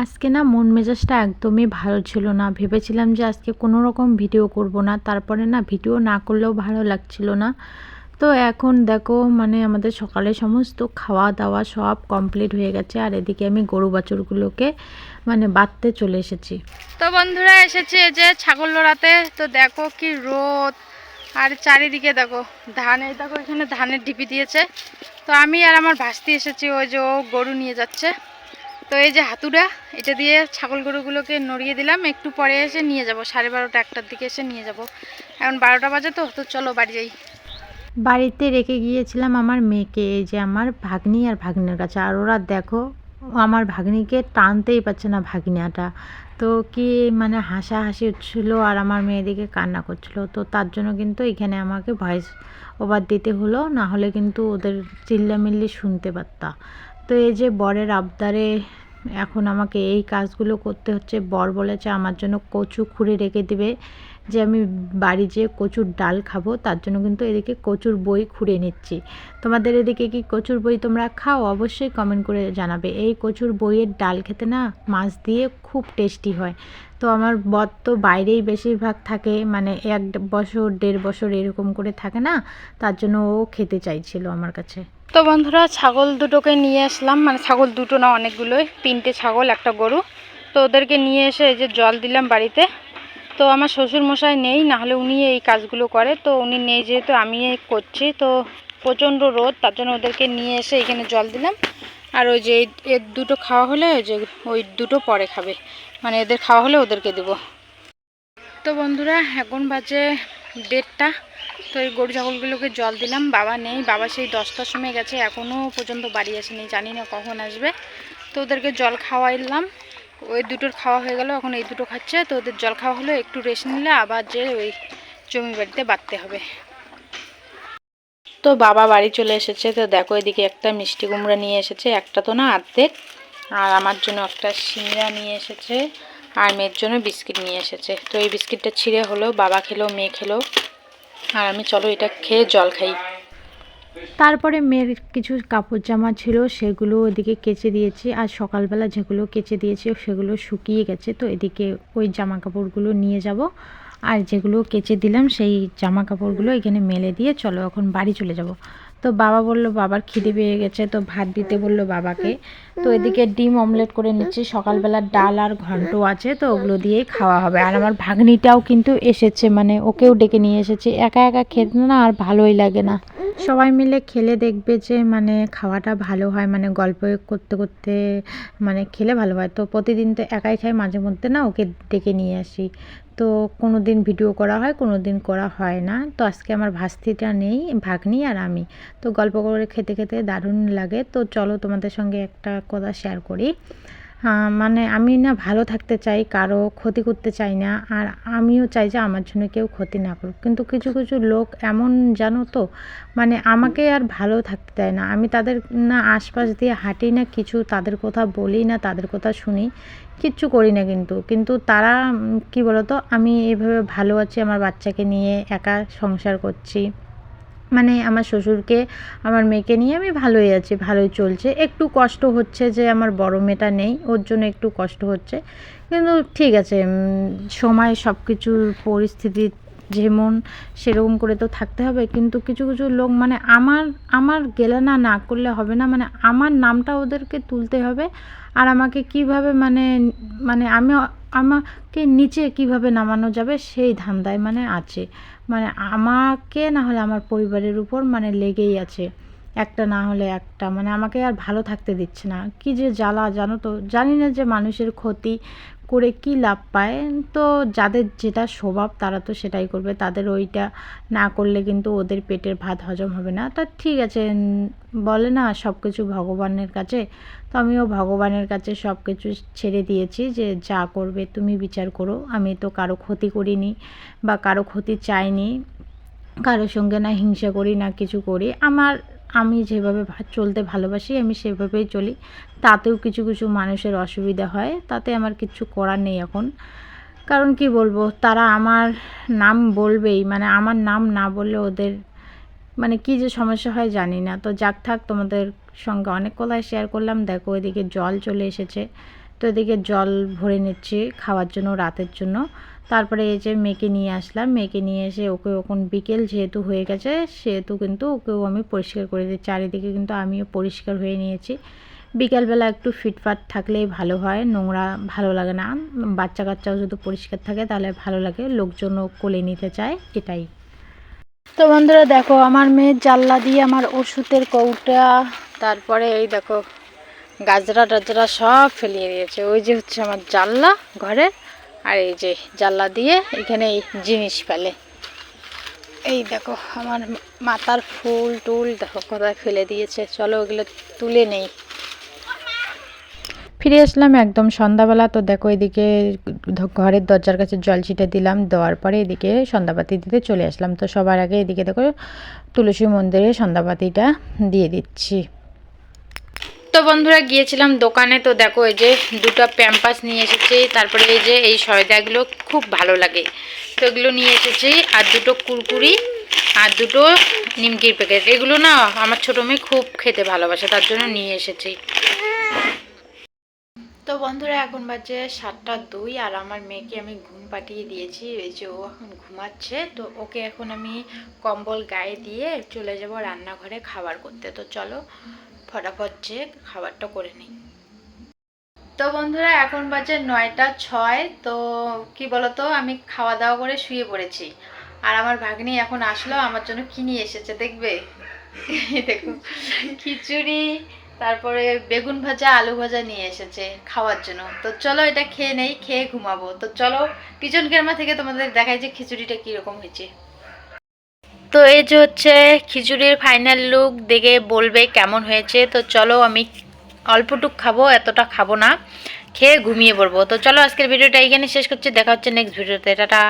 আজকে না মন মেজাজটা একদমই ভালো ছিল না। ভেবেছিলাম যে আজকে কোনো রকম ভিডিও করব না। তারপরে না ভিডিও না করলেও ভালো লাগছিল না। তো এখন দেখো মানে আমাদের সকালে সমস্ত খাওয়া দাওয়া সব কমপ্লিট হয়ে গেছে। আর এদিকে আমি গরু বাছুরগুলোকে মানে বাঁধতে চলে এসেছি। তো বন্ধুরা এসেছে এই যে ছাগল লড়াতে। তো দেখো কি রোদ। আর চারিদিকে দেখো, ধান এই দেখো এখানে ধানের ঢিপি দিয়েছে। তো আমি আর আমার ভাসতে এসেছি। ওই যে ও গরু নিয়ে যাচ্ছে। তো এই যে হাতুড়া, এটা দিয়ে ছাগল গরুগুলোকে নড়িয়ে দিলাম। একটু পরে এসে নিয়ে যাব। সাড়ে বারোটা, একটার দিকে এসে নিয়ে যাব। এখন বারোটা বাজে তো তো চলো বাড়ি যাই। বাড়িতে রেখে গিয়েছিলাম আমার মেয়েকে, এই যে আমার ভাগ্নি আর ভাগ্নের কাছে। আর ওরা দেখো, আমার ভাগ্নিকে টানতেই পারছে না ভাগ্নিয়াটা। তো কি মানে হাসাহাসি হচ্ছিল আর আমার মেয়েদিকে কান্না করছিল। তো তার জন্য কিন্তু এখানে আমাকে ভয়েস ওভার দিতে হলো, না হলে কিন্তু ওদের চিল্লামিল্লি শুনতে পারতা। তো এই যে বরের আবদারে এখন আমাকে এই কাজগুলো করতে হচ্ছে, বর বলেছে আমার জন্য কচু খুঁড়ে রেখে দিবে। যে আমি বাড়ি যেয়ে কচুর ডাল খাব, তার জন্য কিন্তু এদিকে কচুর বই খুঁড়ে নিচ্ছি। তোমাদের এদিকে কি কচুর বই তোমরা খাও? অবশ্যই কমেন্ট করে জানাবে। এই কচুর বইয়ের ডাল খেতে না মাছ দিয়ে খুব টেস্টি হয়। তো আমার বর তো বাইরেই বেশিরভাগ থাকে মানে এক বছর, দেড় বছর এরকম করে থাকে না, তার জন্য ও খেতে চাইছিল আমার কাছে। তো বন্ধুরা, ছাগল দুটোকে নিয়ে আসলাম। মানে ছাগল দুটো না, অনেকগুলোই। তিনটে ছাগল, একটা গরু। তো ওদেরকে নিয়ে এসে এই যে জল দিলাম বাড়িতে। তো আমার শ্বশুর মশাই নেই নাহলে উনি এই কাজগুলো করে। তো উনি নেই যেহেতু, আমি করছি। তো প্রচণ্ড রোদ, তার জন্য ওদেরকে নিয়ে এসে এখানে জল দিলাম। আর ওই যে এর দুটো খাওয়া হলে, ওই যে ওই দুটো পরে খাবে। মানে এদের খাওয়া হলে ওদেরকে দেবো। তো বন্ধুরা, এখন বাজে দেড়টা। তো এই গরু ছাগলগুলোকে জল দিলাম, বাবা নেই, বাবা সেই দশটার সময় গেছে এখনও পর্যন্ত বাড়ি আসেনি, জানি না কখন আসবে। তো ওদেরকে জল খাওয়াইলাম, ওই দুটোর খাওয়া হয়ে গেল, এখন এই দুটো খাচ্ছে, তো ওদের জল খাওয়া হলো, একটু রেস্ট নিলে আবার যে ওই জমি বাড়িতে বাঁধতে হবে। তো বাবা বাড়ি চলে এসেছে, তো দেখো এদিকে একটা মিষ্টি কুমড়া নিয়ে এসেছে, একটা তো না আর্ধেক, আর আমার জন্য একটা সিংড়া নিয়ে এসেছে, আর মেয়ের জন্য বিস্কিট নিয়ে এসেছে। তো এই বিস্কিটটা ছিঁড়ে হলো, বাবা খেলো, মেয়ে খেলো। আর আমি চলো এটা খেয়ে জল খাই। তারপরে মেয়ের কিছু কাপড় জামা ছিল, সেগুলো ওদিকে কেচে দিয়েছি। আর সকালবেলা যেগুলো কেচে দিয়েছি, সেগুলো শুকিয়ে গেছে। তো এদিকে ওই জামা কাপড়গুলো নিয়ে যাব। আর যেগুলো কেচে দিলাম, সেই জামা কাপড়গুলো এখানে মেলে দিয়ে চলো এখন বাড়ি চলে যাব। তো বাবা বলল, বাবার খিদে পেয়ে গেছে, তো ভাত দিতে বলল বাবাকে। তো এদিকে ডিম অমলেট করে নিচ্ছি, সকালবেলা ডাল আর ঘন্ট আছে, তো ওগুলো দিয়েই খাওয়া হবে। আর আমার ভাগ্নিটাও কিন্তু এসেছে মানে ওকেও ডেকে নিয়ে এসেছে। একা একা খেতে না আর ভালোই লাগে না। সবাই মিলে খেলে দেখবে যে মানে খাওয়াটা ভালো হয় মানে গল্প করতে করতে মানে খেলে ভালো হয়। তো প্রতিদিন তো একাই খাই, মাঝে মধ্যে না ওকে ডেকে নিয়ে আসি। তো কোনো দিন ভিডিও করা হয় কোনো দিন করা হয় না। তো আজকে আমার ভাস্তিটা নেই, ভাগ্নি আর আমি। তো গল্প করে খেতে খেতে দারুণ লাগে। তো চলো তোমাদের সঙ্গে একটা কথা শেয়ার করি। মানে আমি না ভালো থাকতে চাই, কারও ক্ষতি করতে চাই না, আর আমিও চাই যে আমার জন্য কেউ ক্ষতি না করুক। কিন্তু কিছু কিছু লোক এমন, জানো তো মানে আমাকে আর ভালো থাকতে দেয় না। আমি তাদের না আশপাশ দিয়ে হাঁটি না কিছু, তাদের কথা বলি না, তাদের কথা শুনি, কিচ্ছু করি না কিন্তু। কিন্তু তারা কি বলতো, আমি এভাবে ভালো আছি, আমার বাচ্চাকে নিয়ে একা সংসার করছি। মানে আমার শ্বশুরকে, আমার মেয়েকে নিয়ে আমি ভালোই আছি, ভালোই চলছে। একটু কষ্ট হচ্ছে যে আমার বড় মেয়েটা নেই, ওর জন্য একটু কষ্ট হচ্ছে। কিন্তু ঠিক আছে সময় সব কিছুর পরিস্থিতি যেমন সেরকম করে তো থাকতে হবে। কিন্তু কিছু কিছু লোক মানে আমার আমার গেলানা না করলে হবে না। মানে আমার নামটা ওদেরকে তুলতে হবে। আর আমাকে কীভাবে মানে মানে আমি আমাকে নিচে কীভাবে নামানো যাবে সেই ধান্দায় মানে আছে। মানে আমাকে না হলে আমার পরিবারের উপর মানে লেগেই আছে। একটা না হলে একটা মানে আমাকে আর ভালো থাকতে দিচ্ছে না। কি যে জ্বালা, জানো তো? জানি না যে মানুষের ক্ষতি করে কি লাভ পায়। তো যাদের যেটা স্বভাব, তারা তো সেটাই করবে। তাদের ওইটা না করলে কিন্তু ওদের পেটের ভাত হজম হবে না। তা ঠিক আছে বলে না সব কিছু ভগবানের কাছে? তো আমিও ভগবানের কাছে সব কিছু ছেড়ে দিয়েছি যে যা করবে তুমি বিচার করো। আমি তো কারও ক্ষতি করিনি বা কারও ক্ষতি চাইনি। কারোর সঙ্গে না হিংসা করি না কিছু করি। আমার আমি যেভাবে চলতে ভালোবাসি, আমি সেভাবেই চলি। তাতেও কিছু কিছু মানুষের অসুবিধা হয়। তাতে আমার কিছু করার নেই এখন। কারণ কি বলব, তারা আমার নাম বলবেই মানে আমার নাম না বললে ওদের মানে কি যে সমস্যা হয় জানি না। তো যাক থাক, তোমাদের সঙ্গে অনেক কথাই শেয়ার করলাম। দেখো এদিকে জল চলে এসেছে। তো এদিকে জল ভরে নিচ্ছি খাওয়ার জন্য, রাতের জন্য। তারপরে এই যে মেয়েকে নিয়ে আসলাম। মেয়েকে নিয়ে এসে ওকে এখন বিকেল যেহেতু হয়ে গেছে, সেহেতু কিন্তু ওকেও আমি পরিষ্কার করে দিই। চারিদিকে কিন্তু আমিও পরিষ্কার হয়ে নিয়েছি। বিকালবেলা একটু ফিটফাট থাকলেই ভালো হয়। নোংরা ভালো লাগে না। বাচ্চা কাচ্চাও যদি পরিষ্কার থাকে তাহলে ভালো লাগে। লোকজনও কোলে নিতে চায়, এটাই। তো বন্ধুরা দেখো, আমার মেয়ের জানলা দিয়ে আমার ওষুধের কৌটা, তারপরে এই দেখো গাজরা টাজরা সব ফেলিয়ে দিয়েছে। ওই যে হচ্ছে আমার জানলা ঘরের আর এই যে জানলা দিয়ে এখানে এই জিনিস ফেলে। এই দেখো, আমার মাথার ফুল টুল দেখো কোথায় ফেলে দিয়েছে। চলো ওগুলো তুলে নেই। ফিরে আসলাম একদম সন্ধ্যাবেলা। তো দেখো এদিকে ঘরের দরজার কাছে জল ছিটে দিলাম, দেওয়ার পরে এদিকে সন্ধ্যাবাতি দিতে চলে আসলাম। তো সবার আগে এদিকে দেখো তুলসী মন্দিরে সন্ধ্যাবাতিটা দিয়ে দিচ্ছি। তো বন্ধুরা গিয়েছিলাম দোকানে, তো দেখো এই যে দুটো প্যাম্পাস নিয়ে এসেছি, তারপরে এই যে এই সয়দাগুলো খুব ভালো লাগে। তো এগুলো নিয়ে এসেছি, আর দুটো কুরকুরি, আর দুটো নিমকির প্যাকেট এগুলো না আমার ছোটো মেয়ে খুব খেতে ভালোবাসে, তার জন্য নিয়ে এসেছি। তো বন্ধুরা এখন বাজে সাতটা দুই, আর আমার মেয়েকে আমি ঘুম পাঠিয়ে দিয়েছি, এই যে ও এখন ঘুমাচ্ছে, তো ওকে এখন আমি কম্বল গায়ে দিয়ে চলে যাব রান্নাঘরে খাবার করতে। তো চলো ফটাফট যে খাবারটা করে নিই। তো বন্ধুরা, এখন বাজে নয়টা ছয়, তো কি বলতো, আমি খাওয়া দাওয়া করে শুয়ে পড়েছি। আর আমার ভাগ্নি এখন আসলো, আমার জন্য কি নিয়ে এসেছে, দেখবে? দেখো খিচুড়ি, তারপরে বেগুন ভাজা, আলু ভাজা নিয়ে এসেছে খাওয়ার জন্য। তো চলো এটা খেয়ে নেই, খেয়ে ঘুমাবো। তো চলো পিছন ক্যামেরা থেকে তোমাদের দেখাই যে খিচুড়িটা কীরকম হয়েছে। তো এই যে হচ্ছে খিচুড়ির ফাইনাল লুক দেখে বলবে কেমন হয়েছে। তো চলো আমি অল্পটুক খাব, এতটা খাব না। খেয়ে ঘুমিয়ে পড়ব। তো চলো আজকের ভিডিওটা এইখানে শেষ করছি। দেখা হচ্ছে নেক্সট ভিডিওতে। টাটা।